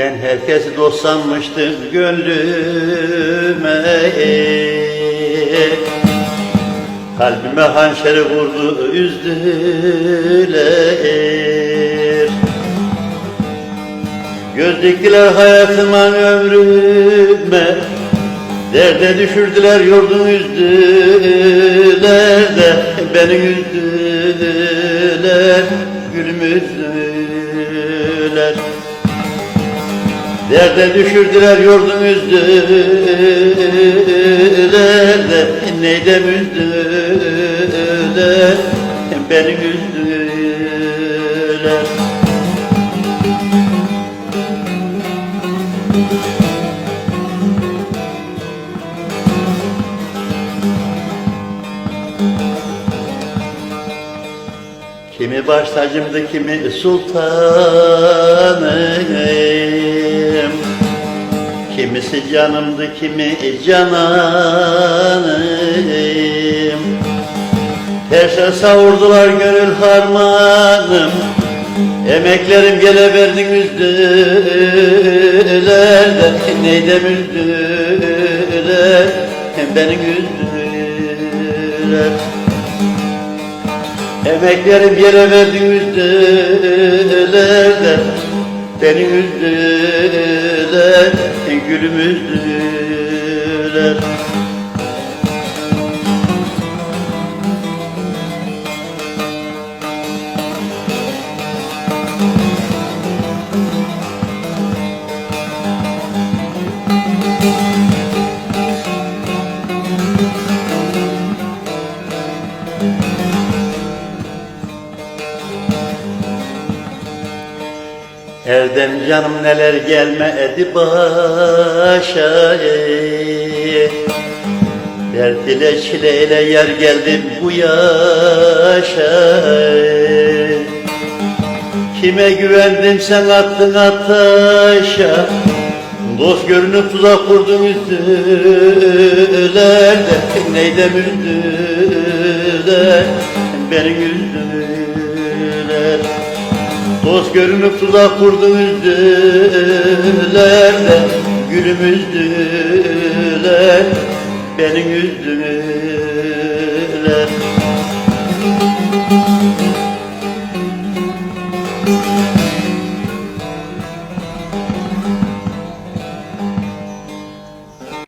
Ben herkes dost sanmıştım gönlüme. Kalbime hançeri vurdu üzdüler Göz diktiler hayatıma ömrüme Derde düşürdüler yordun üzdüler de. Beni üzdüler gülüm üzdüler. Derde düşürdüler yordun üzdüler de. Neydem üzdüler? Beni üzdüler Kimi baş tacımdı, kimi sultanım. Kimisi canımdı, kimi cananım. Terse savurdular gönül harmanım Emeklerim gele verdin üzdüler de Neydem üzdüler? Beni üzdüler Emeklerim yere verdin üzdüler Beni üzdüler, gülüm üzdüler Erdem canım neler gelme edi başa ey. Dert ile çileyle yer geldim bu yaşa. Kime güvendim sen attın ataşa Dost görünüp tuzak kurdun üzdüler de Neydem üzdüler beni üzdüler Dost görünüp tuzak kurdun üzdüler Gülüm üzdüler. Beni üzdüler